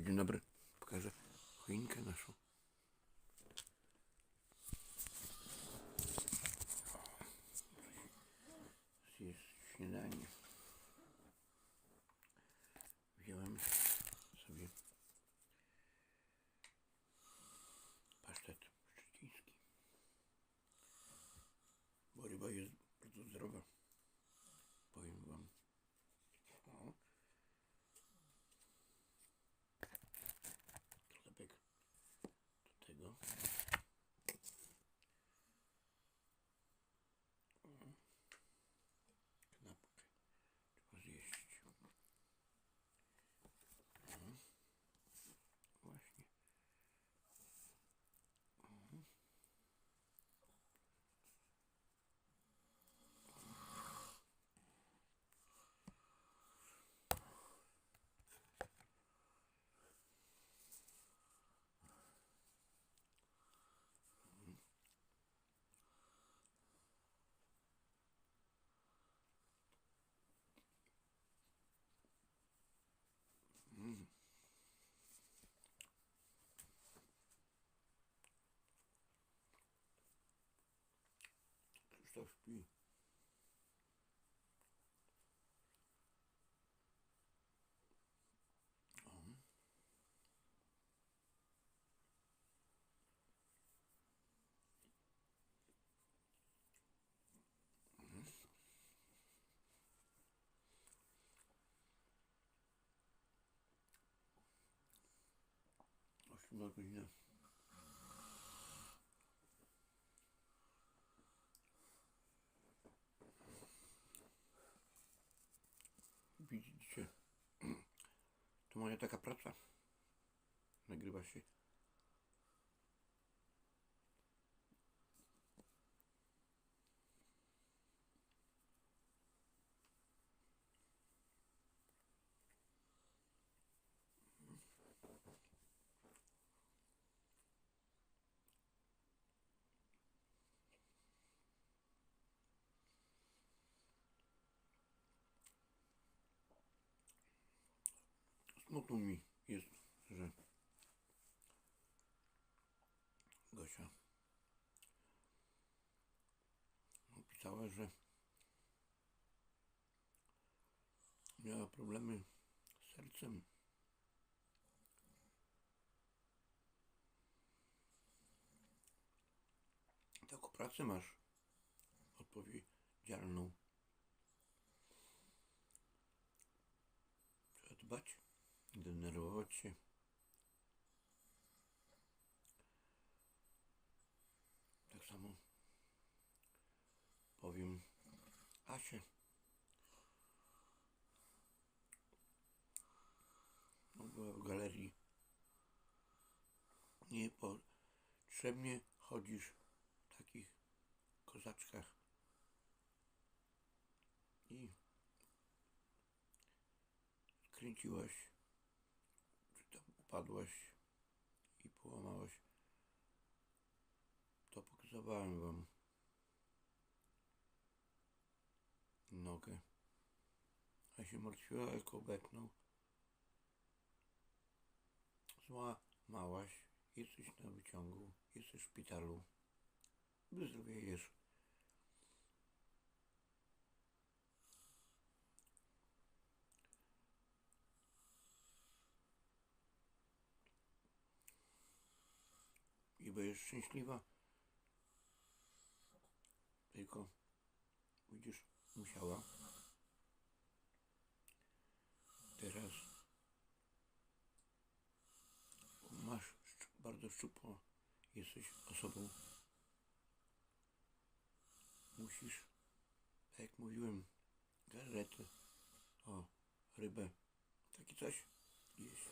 Dzień dobry. Pokażę choinkę naszą. что спи. Много нет. Moja taka praca. Nagrywa się. Smutno mi jest, że Gosia napisała, że miała problemy z sercem. Taką pracę masz odpowiedzialną. Trzeba dbać, denerwować się. Tak samo powiem Asie. No, była w galerii. Niepotrzebnie chodzisz w takich kozaczkach. I skręciłaś, upadłaś i połamałaś. To pokazywałem wam nogę. A się martwiła, jak obetnął. Złamałaś, jesteś na wyciągu, jesteś w szpitalu. Wyzdrowiejesz. I będziesz szczęśliwa. Tylko będziesz musiała teraz masz bardzo szczupło, jesteś osobą. Musisz, tak jak mówiłem, gazetę, o, rybę, takie coś jeść.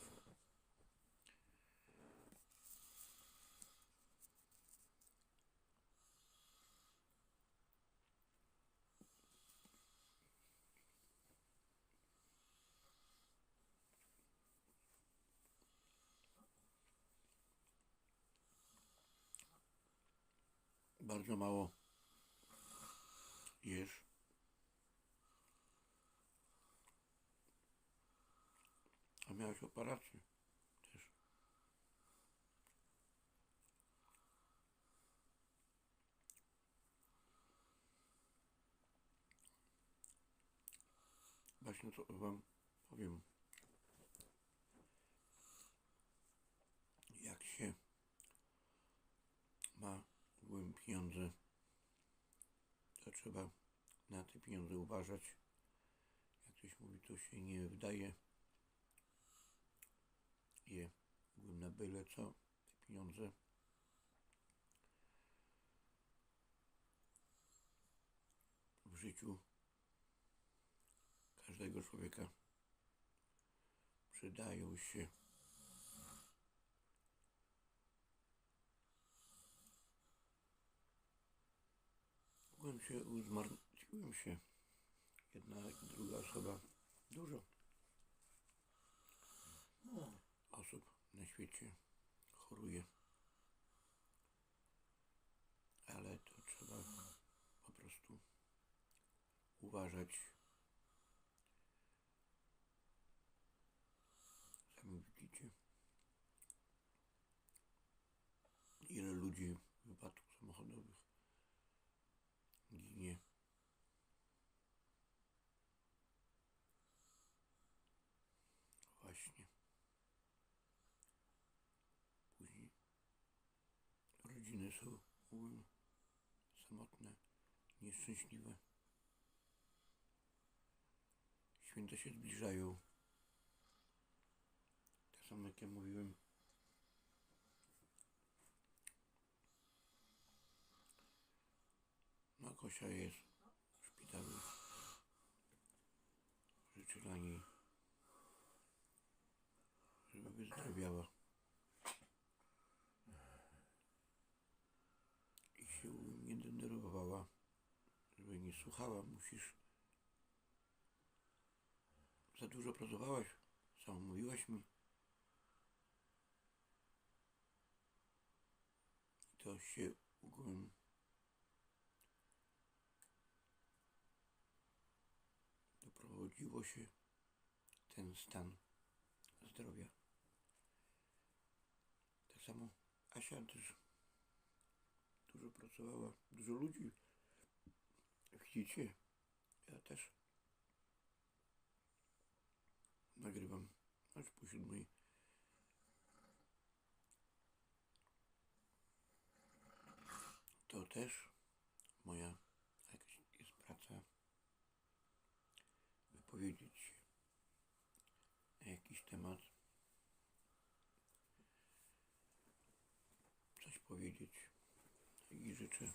bardzo mało jesz. A miałeś operację też. Właśnie to wam powiem. Pieniądze, to trzeba na te pieniądze uważać. Jak ktoś mówi, to się nie wydaje. Je ogółem na byle co te pieniądze. W życiu każdego człowieka przydają się. Byłem się, uzmartwiłem się. Jedna i druga osoba. Dużo osób na świecie choruje. Ale to trzeba po prostu uważać. Sami widzicie, ile ludzi rodziny są um, samotne, nieszczęśliwe. Święta się zbliżają. Tak samo jak ja mówiłem. No Kosia jest w szpitalu. Życzę dla niej, żeby wyzdrowiała. I się nie denerwowała, żeby nie słuchała. Musisz za dużo pracowałaś, sam mówiłaś mi. I to się ogółem doprowadziło się ten stan zdrowia. Tak samo Asia też dużo pracowała, dużo ludzi. Widzicie, ja też. Nagrywam aż po siódmej. To też moja jakaś jest praca wypowiedzieć się na jakiś temat, coś powiedzieć. I życzę